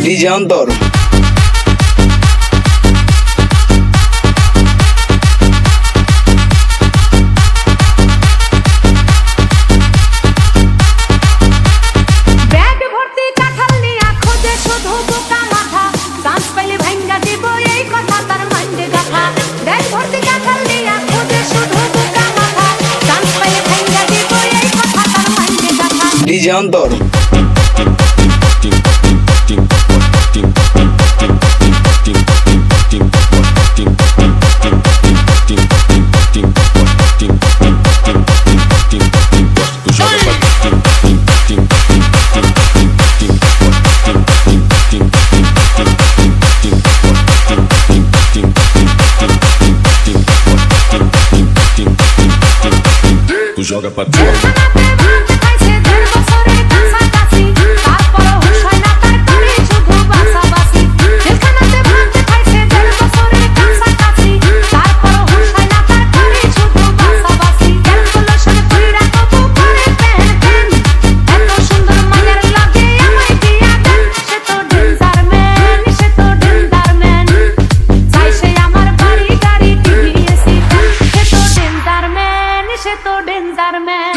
DJ অন্তর। Bag ভর্তি joga pra trás. সে তো ডেঞ্জার ম্যান